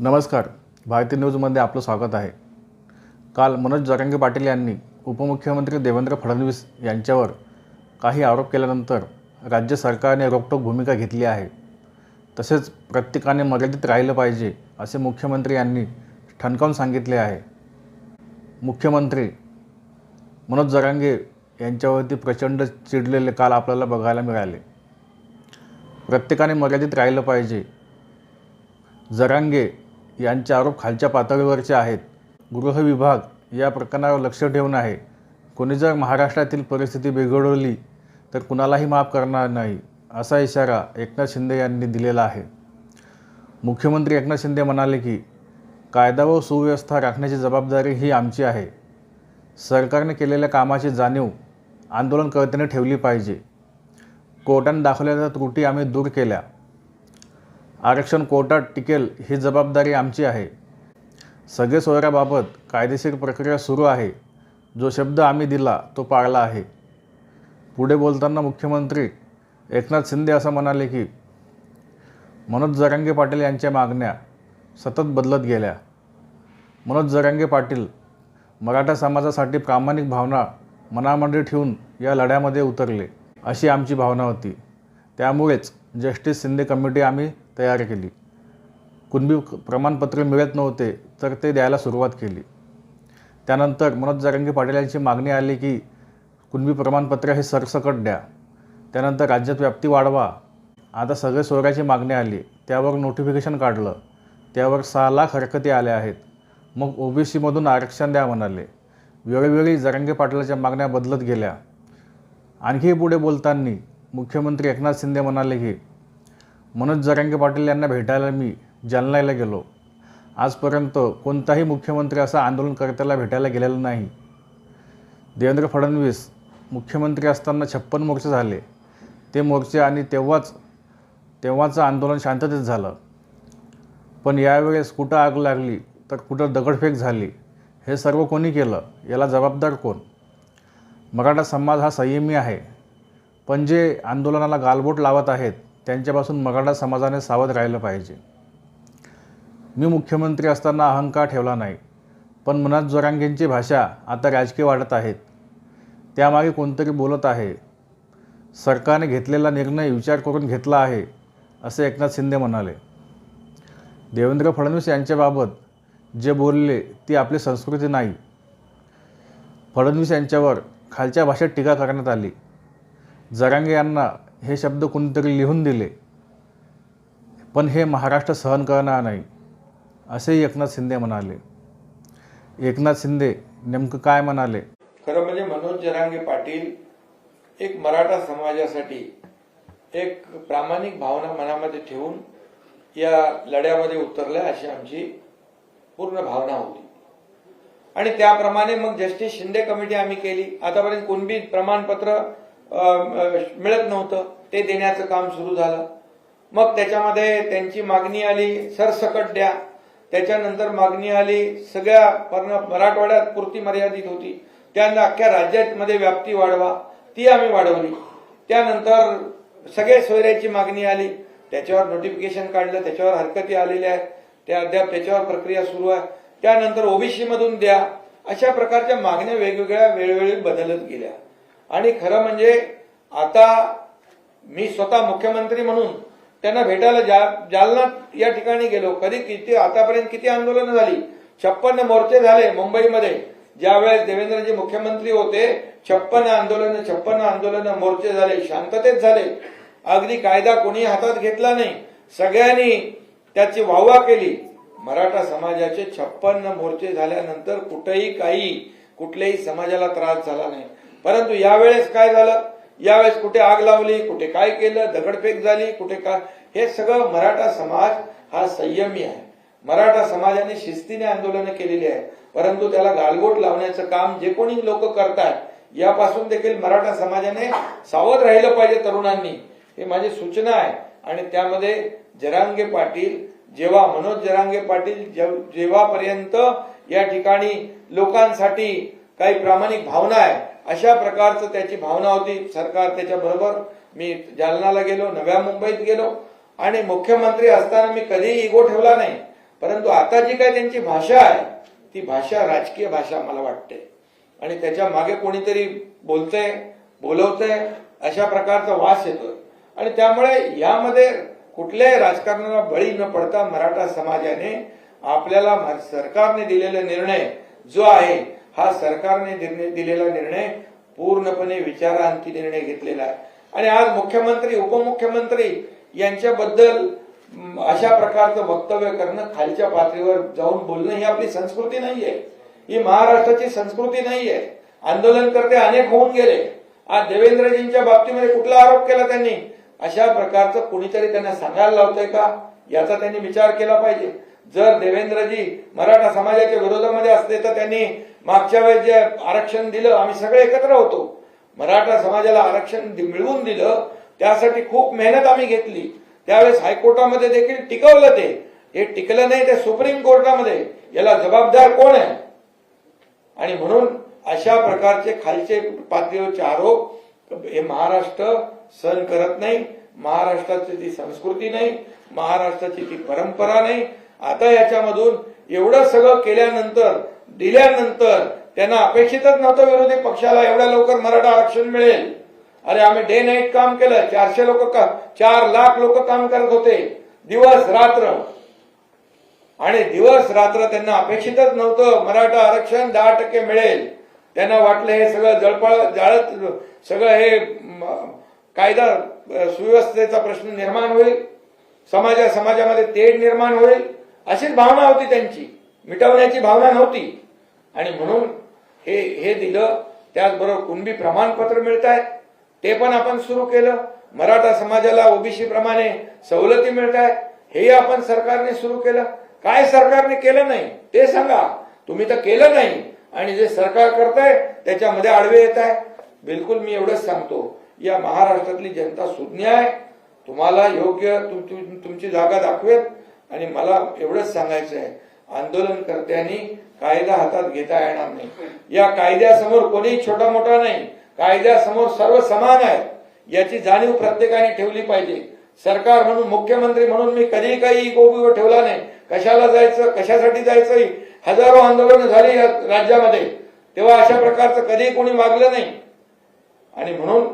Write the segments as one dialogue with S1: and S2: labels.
S1: नमस्कार. भारतीय न्यूजमध्ये आपलं स्वागत आहे. काल मनोज जरांगे पाटील यांनी उपमुख्यमंत्री देवेंद्र फडणवीस यांच्यावर काही आरोप केल्यानंतर राज्य सरकारने रोखटोक भूमिका घेतली आहे. तसेच प्रत्येकाने मर्यादित राहिलं पाहिजे असे मुख्यमंत्री यांनी ठणकावून सांगितले आहे. मुख्यमंत्री मनोज जरांगे यांच्यावरती प्रचंड चिडलेले काल आपल्याला बघायला मिळाले. प्रत्येकाने मर्यादित राहिलं पाहिजे. जरांगे यांचे आरोप खालच्या पातळीवरचे आहेत. गृह विभाग या प्रकरणावर लक्ष ठेवून आहे. कोणी जर महाराष्ट्रातील परिस्थिती बिघडवली तर कुणालाही माफ करणार नाही असा इशारा एकनाथ शिंदे यांनी दिलेला आहे. मुख्यमंत्री एकनाथ शिंदे म्हणाले की कायदा व सुव्यवस्था राखण्याची जबाबदारी ही आमची आहे. सरकारने केलेल्या कामाची जाणीव आंदोलनकर्त्यांनी ठेवली पाहिजे. कोर्टाने दाखवलेल्या त्रुटी आम्ही दूर केल्या. आरक्षण कोर्टात टिकेल ही जबाबदारी आमची आहे. सगळे सोयऱ्याबाबत कायदेशीर प्रक्रिया सुरू आहे. जो शब्द आम्ही दिला तो पाळला आहे. पुढे बोलताना मुख्यमंत्री एकनाथ शिंदे असं म्हणाले की मनोज जरांगे पाटील यांच्या मागण्या सतत बदलत गेल्या. मनोज जरांगे पाटील मराठा समाजासाठी प्रामाणिक भावना मनामध्ये ठेवून या लढ्यामध्ये उतरले अशी आमची भावना होती. त्यामुळेच जस्टिस शिंदे कमिटी आम्ही तयार केली. कुणबी प्रमाणपत्र मिळत नव्हते तर ते द्यायला सुरुवात केली. त्यानंतर मनोज जरांगे पाटील यांची मागणी आली की कुणबी प्रमाणपत्र हे सरसकट द्या. त्यानंतर राज्यात व्याप्ती वाढवा. आता सगळे सोयऱ्याची मागणी आली. त्यावर नोटिफिकेशन काढलं. त्यावर सहा लाख हरकती आल्या आहेत. मग ओबीसीमधून आरक्षण द्या म्हणाले. वेळोवेळी जरंगे पाटलाच्या मागण्या बदलत गेल्या. आणखी पुढे बोलताना मुख्यमंत्री एकनाथ शिंदे म्हणाले की मनोज जरांगे पाटील यांना भेटायला मी जालन्याला गेलो. आजपर्यंत कोणताही मुख्यमंत्री असा आंदोलनकर्त्याला भेटायला गेलेला नाही. देवेंद्र फडणवीस मुख्यमंत्री असताना छप्पन मोर्चे झाले. ते मोर्चे आणि तेव्हाच तेव्हाचं आंदोलन शांततेत झालं. पण यावेळेस कुठं आग लागली तर कुठं दगडफेक झाली हे सर्व कोणी केलं याला जबाबदार कोण? मराठा समाज हा संयमी आहे. पण जे आंदोलनाला गालबोट लावत आहेत त्यांच्यापासून मराठा समाजाने सावध राहिलं पाहिजे. मी मुख्यमंत्री असताना अहंकार ठेवला नाही पण मनात जोरांगेंची भाषा आता राजकीय वाढत आहेत. त्यामागे कोणतरी बोलत आहे. सरकारने घेतलेला निर्णय विचार करून घेतला आहे असे एकनाथ शिंदे म्हणाले. देवेंद्र फडणवीस यांच्याबाबत जे बोलले ती आपली संस्कृती नाही. फडणवीस यांच्यावर खालच्या भाषेत टीका करण्यात आली. जरांगे यांना हे शब्द कोणीतरी लिहून दिले. पण हे महाराष्ट्र सहन करणार नाही असेही एकनाथ शिंदे म्हणाले. एकनाथ शिंदे नेमकं काय म्हणाले?
S2: खरं म्हणजे मनोज जरांगे पाटील एक मराठा समाजासाठी एक प्रामाणिक भावना मनामध्ये ठेवून या लढ्यामध्ये उतरल्या अशी आमची पूर्ण भावना होती. आणि त्याप्रमाणे मग जस्टिस शिंदे कमिटी आम्ही केली. आतापर्यंत कोणबी प्रमाणपत्र मिळत नव्हतं. ते देण्याचं काम सुरू झालं. मग त्याच्यामध्ये त्यांची मागणी आली सरसकट द्या. त्याच्यानंतर मागणी आली सगळ्या मराठवाड्यात पुरती मर्यादित होती. त्यांना अख्ख्या राज्यामध्ये व्याप्ती वाढवा. ती आम्ही वाढवली. त्यानंतर सगळे सोयऱ्याची मागणी आली. त्याच्यावर नोटिफिकेशन काढलं त्याच्यावर हरकती आलेल्या आहेत त्या अद्याप त्याच्यावर प्रक्रिया सुरू आहे. त्यानंतर ओबीसी मधून द्या. अशा प्रकारच्या मागण्या वेगवेगळ्या वेळोवेळी बदलत गेल्या. आणि खरं म्हणजे आता मी स्वतः मुख्यमंत्री म्हणून त्यांना भेटायला जा जालना या ठिकाणी गेलो. कधी किती आतापर्यंत किती आंदोलनं झाली? छप्पन्न मोर्चे झाले मुंबईमध्ये. ज्यावेळेस देवेंद्रजी मुख्यमंत्री होते छप्पन आंदोलन छप्पन आंदोलन मोर्चे झाले शांततेत झाले. अगदी कायदा कोणी हातात घेतला नाही. सगळ्यांनी त्याची वाहवा केली. मराठा समाजाचे छप्पन्न मोर्चे झाल्यानंतर कुठेही काही कुठल्याही समाजाला त्रास झाला नाही. परंतु यावेळेस काय झालं? यावेळेस कुठे आग लावली कुठे काय केलं दगडफेक झाली कुठे काय हे सगळं मराठा समाज हा संयमी आहे. मराठा समाजाने शिस्तीने आंदोलनं केलेली आहे परंतु त्याला गालबोट लावण्याचं काम जे कोणी लोक करतायत यापासून देखील मराठा समाजाने सावध राहिलं पाहिजे तरुणांनी. हे माझी सूचना आहे. आणि त्यामध्ये जरांगे पाटील जेव्हा मनोज जरांगे पाटील जेव्हापर्यंत या ठिकाणी लोकांसाठी काही प्रामाणिक भावना आहे अशा प्रकारचं त्याची भावना होती. सरकार त्याच्या बरोबर. मी जालनाला गेलो नव्या मुंबईत गेलो. आणि मुख्यमंत्री असताना मी कधीही इगो ठेवला नाही. परंतु आता जी काय त्यांची भाषा आहे ती भाषा राजकीय भाषा मला वाटते. आणि त्याच्यामागे कोणीतरी बोलतंय बोलवतंय अशा प्रकारचा वास येतोय. आणि त्यामुळे यामध्ये कुठल्याही राजकारणाला बळी न पडता मराठा समाजाने आपल्याला सरकारने दिलेला निर्णय जो आहे हा सरकारने निर्णय- दिलेला निर्णय पूर्णपणे विचारांती निर्णय घेतलेला आहे. आणि आज मुख्यमंत्री उपमुख्यमंत्री यांच्याबद्दल अशा प्रकारचं वक्तव्य करणं खालच्या पातळीवर जाऊन बोलणं ही आपली संस्कृती नाहीये. ही महाराष्ट्राची संस्कृती नाहीये. आंदोलनकर्ते अनेक होऊन गेले. आज देवेंद्रजींच्या बाबतीमध्ये कुठला आरोप केला त्यांनी? अशा प्रकारचं कुणीतरी त्यांना सांगायला लावतंय का? याचा त्यांनी विचार केला पाहिजे. जर देवेंद्रजी मराठा समाजाच्या विरोधामध्ये असले तर त्यांनी मागच्या वेळेस जे आरक्षण दिलं आम्ही सगळे एकत्र होतो. मराठा समाजाला आरक्षण मिळवून दिलं त्यासाठी खूप मेहनत आम्ही घेतली. त्यावेळेस हायकोर्टामध्ये देखील टिकवलं ते. हे टिकलं नाही ते सुप्रीम कोर्टामध्ये. याला जबाबदार कोण आहे? आणि म्हणून अशा प्रकारचे खालचे पातळीवरचे आरोप हे महाराष्ट्र सहन करत नाही. महाराष्ट्राची ती संस्कृती नाही महाराष्ट्राची ती परंपरा नाही आता याच्यामधून एवढं सगळं केल्यानंतर दिल्यानंतर त्यांना अपेक्षितच नव्हतं विरोधी पक्षाला एवढ्या लवकर मराठा आरक्षण मिळेल. अरे आम्ही डे नाईट काम केलं चारशे लोक चार लाख लोक काम करत होते. दिवस रात्र. आणि दिवस रात्र त्यांना अपेक्षितच नव्हतं मराठा आरक्षण दहा टक्के मिळेल. त्यांना वाटलं हे सगळं जळपळ जाळत सगळं हे कायदा सुव्यवस्थेचा प्रश्न निर्माण होईल. समाजा समाजामध्ये तेढ निर्माण होईल. अशीच भावना होती त्यांची. मिटवण्याची भावना नव्हती. आणि म्हणून हे हे दिलं. त्याचबरोबर कुणबी प्रमाणपत्र मिळत आहेत ते पण आपण सुरू केलं. मराठा समाजाला ओबीसी प्रमाणे सवलती मिळत आहेत हेही आपण सरकारने सुरू केलं. काय सरकारने केलं नाही ते सांगा. तुम्ही तर केलं नाही. आणि जे सरकार करताय त्याच्यामध्ये आडवे येत आहे. बिलकुल मी एवढंच सांगतो. या महाराष्ट्रातली जनता सुज्ञ आहे. तुम्हाला योग्य तुम- तुमची जागा दाखवेल आणि मला एवढंच सांगायचं आहे आंदोलनकर्त्यांनी कायदा हातात घेता येणार नाही. या कायद्यासमोर कोणीही छोटा मोठा नाही. कायद्यासमोर सर्व समान आहेत. याची जाणीव प्रत्येकाने ठेवली पाहिजे. सरकार म्हणून मुख्यमंत्री म्हणून मी कधी काही गोबी ठेवला नाही. कशाला जायचं कशासाठी जायचं हजारो आंदोलन झाली राज्यामध्ये. तेव्हा अशा प्रकारचं कधी कोणी वागलं नाही. आणि म्हणून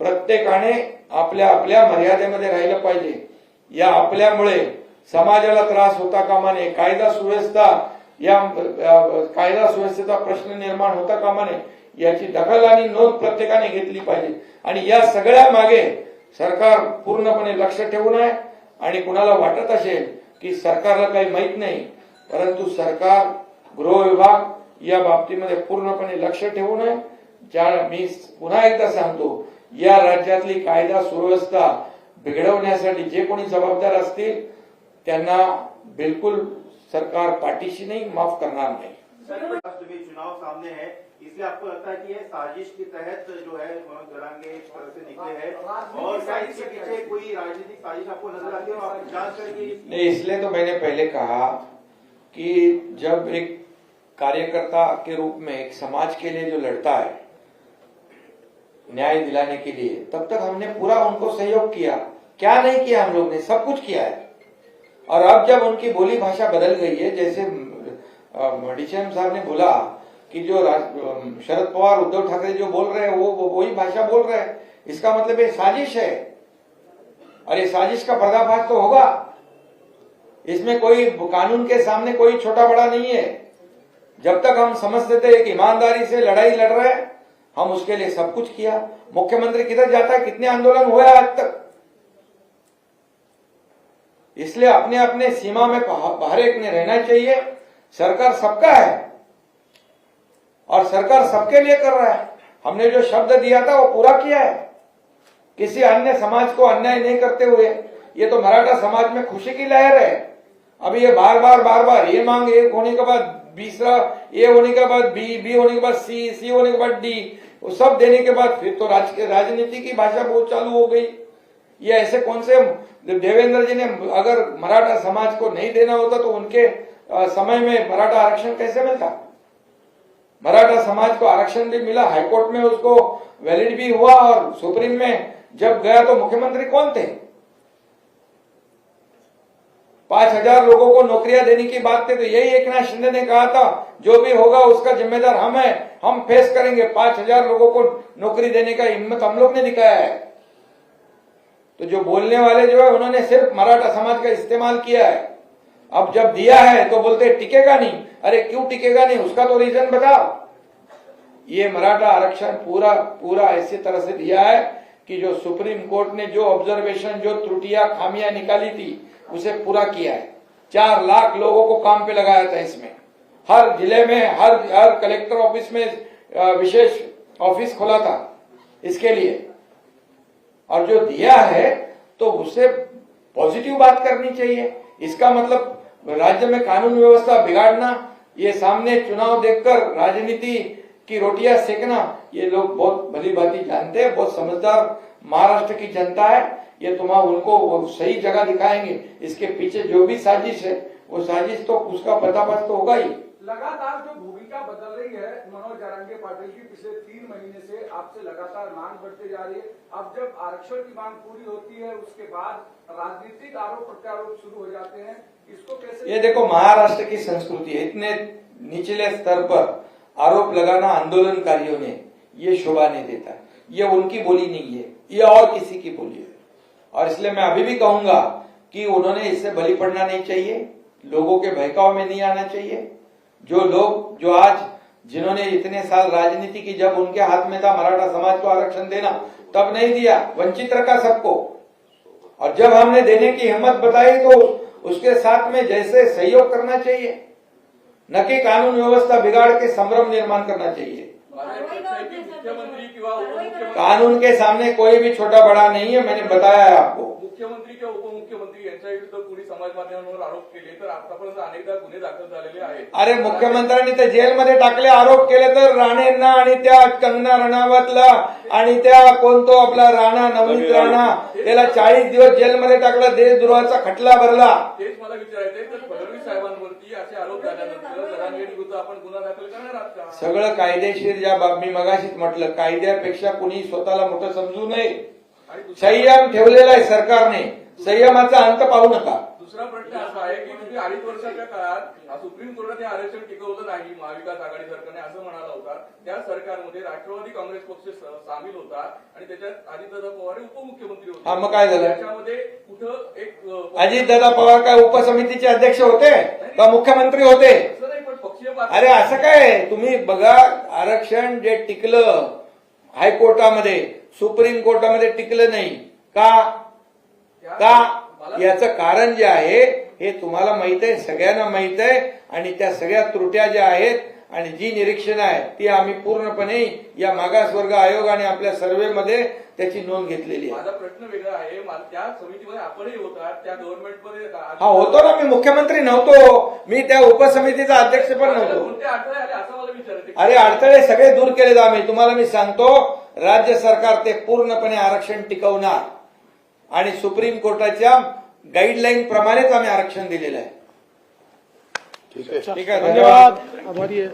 S2: प्रत्येकाने आपल्या आपल्या मर्यादेमध्ये राहिलं पाहिजे. या आपल्यामुळे समाजाला त्रास होता कामा नये कायदा सुव्यवस्था या कायदा सुव्यवस्थेचा प्रश्न निर्माण होता कामा नये याची दखल आणि नोंद प्रत्येकाने घेतली पाहिजे. आणि या सगळ्या मागे सरकार पूर्णपणे लक्ष ठेवून आहे आणि कुणाला वाटत असेल की सरकारला काही माहीत नाही परंतु सरकार गृह विभाग या बाबतीमध्ये पूर्णपणे लक्ष ठेवून आहे. ज्या मी पुन्हा एकदा सांगतो या राज्यातली कायदा सुव्यवस्था बिघडवण्यासाठी जे कोणी जबाबदार असतील त्यांना बिलकुल सरकार पाठीशी नाही माफ़ करणार नाही.
S3: चुनाव सामने है इसलिए आपको लगता है कि ये साजिश के तहत जो है मनोज जरांगे इस तरह से निकले हैं। और क्या इसके पीछे कोई राजनीतिक साजिश आपको नज़र आती है आप जाँच करेंगे?
S2: नहीं इसलिए तो मैंने पहले कहा कि जब एक कार्यकर्ता के रूप में एक समाज के लिए जो लड़ता है न्याय दिलाने के लिए तब तक हमने पूरा उनको सहयोग किया। क्या नहीं किया हम लोग ने? सब कुछ किया है। और अब जब उनकी बोली भाषा बदल गई है, जैसे डीसीएम साहब ने बोला कि जो शरद पवार, उद्धव ठाकरे जो बोल रहे हैं वो, वही भाषा बोल रहे हैं। इसका मतलब ये साजिश है। और ये साजिश का पर्दाफाश तो होगा। इसमें कोई कानून के सामने कोई छोटा बड़ा नहीं है। जब तक हम समझते थे एक ईमानदारी से लड़ाई लड़ रहे हैं, हम उसके लिए सब कुछ किया। मुख्यमंत्री किधर जाता है? कितने आंदोलन हुए आज तक? इसलिए अपने अपने सीमा में पह- हर एक ने रहना चाहिए। सरकार सबका है। और सरकार सबके लिए कर रहा है। हमने जो शब्द दिया था वो पूरा किया है। किसी अन्य समाज को अन्याय नहीं करते हुए। ये तो मराठा समाज में खुशी की लहर है। अभी ये बार बार बार बार ये मांग एक होने के बाद बीसरा ए होने के बाद बी बी होने के बाद सी सी होने के बाद डी वो सब देने के बाद फिर तो राज, राजनीति की भाषा बहुत चालू हो गई। ये ऐसे कौन से देवेंद्र जी ने अगर मराठा समाज को नहीं देना होता तो उनके समय में मराठा आरक्षण कैसे मिलता? मराठा समाज को आरक्षण भी मिला, हाईकोर्ट में उसको वैलिड भी हुआ और सुप्रीम में जब गया तो मुख्यमंत्री कौन थे? पाँच हज़ार लोगों को नौकरियाँ देने की बात थी तो यही एक नाथ शिंदे ने कहा था, जो भी होगा उसका जिम्मेदार हम है, हम फेस करेंगे। पाँच हज़ार लोगों को नौकरी देने का हिम्मत हम लोग ने दिखाया है। तो जो बोलने वाले जो है, उन्होंने सिर्फ़ मराठा समाज का इस्तेमाल किया है। अब जब दिया है तो बोलते टिकेगा नहीं। अरे, क्यों टिकेगा नहीं? उसका तो रीजन बताओ। ये मराठा आरक्षण पूरा पूरा ऐसी तरह से दिया है कि जो सुप्रीम कोर्ट ने जो ऑब्जर्वेशन जो त्रुटियाँ, खामियाँ निकाली थी, उसे पूरा किया है। चार लाख लोगों को काम पे लगाया था इसमें। हर ज़िले में, हर हर कलेक्टर ऑफ़िस में विशेष ऑफ़िस खोला था इसके लिए। और जो दिया है तो उससे पॉजिटिव बात करनी चाहिए। इसका मतलब राज्य में कानून व्यवस्था बिगाड़ना, ये सामने चुनाव देखकर राजनीति की रोटियाँ सेकना, ये लोग बहुत भली भांति जानते हैं, बहुत समझदार महाराष्ट्र की जनता है। ये तुम्हारा उनको वो सही जगह दिखाएँगे। इसके पीछे जो भी साजिश है, वो साजिश तो उसका पता पर्दाफाश तो होगा ही।
S4: लगातार जो भूमिका बदल रही है, मनोज जारंगे पाटिल की पिछले तीन महीने से आपसे लगातार मांग बढ़ते जा रही है। अब जब आरक्षण की मांग पूरी होती है, उसके बाद राजनीतिक आरोप प्रत्यारोप शुरू हो जाते हैं। इसको कैसे
S2: ये देखो, महाराष्ट्र की संस्कृति है। इतने निचले स्तर पर आरोप लगाना आंदोलनकारियों ने ये शोभा नहीं देता। ये उनकी बोली नहीं है, ये और किसी की बोली है। और इसलिए मैं अभी भी कहूँगा कि उन्होंने इससे बलि पड़ना नहीं चाहिए, लोगों के बहकाव में नहीं आना चाहिए। जो लोग जो आज जिन्होंने इतने साल राजनीति की जब उनके हाथ में था मराठा समाज को आरक्षण देना तब नहीं दिया वंचित रखा सबको। और जब हमने देने की हिम्मत बताई तो उसके साथ में जैसे सहयोग करना चाहिए न कि कानून व्यवस्था बिगाड़ के संभ्रम निर्माण करना चाहिए। कानून के सामने कोई भी छोटा बड़ा नहीं है मैंने बताया है आपको।
S4: यांच्या विरुद्ध कुणी समाज माध्यमांवर आरोप केले तर आतापर्यंत अनेकदा गुन्हे दाखल झालेले आहेत.
S2: अरे मुख्यमंत्र्यांनी तर जेलमध्ये टाकले आरोप केले तर राणेंना आणि त्या कंगना रणावतला आणि त्या कोणतो आपला राणा नवनीत राणा त्याला चाळीस दिवस जेलमध्ये टाकला देशद्रोहाचा खटला भरला.
S4: तेच मला विचारायचंय तर फडणवीस साहेबांवरती असे आरोप झाल्यानंतर आपण गुन्हा दाखल करणार आहात का?
S2: सगळं कायदेशीर ज्या बाब मी मगाशीच म्हटलं कायद्यापेक्षा कुणी स्वतःला मोठं समजू नये. संयम ठेवलेला आहे सरकारने. संयमाचा अंत पाहू नका.
S4: दुसरा प्रश्न असा आहे की तुम्ही अडीच वर्षाच्या काळात सुप्रीम कोर्टाने आरक्षण टिकवलं नाही महाविकास आघाडी सरकारने असं म्हणाला होता. त्या सरकारमध्ये राष्ट्रवादी काँग्रेस पक्ष सामील होता आणि त्याच्यात अजितदादा पवार हे उपमुख्यमंत्री होते.
S2: हा, मग काय झालं?
S4: त्याच्यामध्ये कुठं एक
S2: अजितदादा पवार काय उपसमितीचे अध्यक्ष होते? का मुख्यमंत्री होते? अरे असं काय? तुम्ही बघा आरक्षण जे टिकलं हायकोर्टामध्ये सुप्रीम कोर्टामध्ये टिकलं नाही. का? का याचं कारण जे आहे हे तुम्हाला माहीत आहे सगळ्यांना माहीत आहे आणि त्या सगळ्या त्रुट्या ज्या आहेत आणि जी निरीक्षण आहे ती आम्ही पूर्णपणे या मागासवर्ग आयोग आणि आपल्या सर्व्हेमध्ये त्याची नोंद घेतलेली आहे.
S4: माझा प्रश्न वेगळा आहे मला त्या समितीमध्ये आपणही होता त्या गव्हर्नमेंटमध्ये
S2: हा होतो ना मी मुख्यमंत्री नव्हतो मी त्या उपसमितीचा अध्यक्ष पण नव्हतो.
S4: कोणते अडथळे आले असं मला विचारायचं
S2: अरे अडथळे सगळे दूर केलेत आम्ही तुम्हाला मी सांगतो राज्य सरकार ते पूर्णपणे आरक्षण टिकवणार. आणि सुप्रीम कोर्टाच्या गाईडलाईन प्रमाणेच आम्ही आरक्षण दिलेलं आहे. ठीक आहे. धन्यवाद.
S5: आभारी आहे.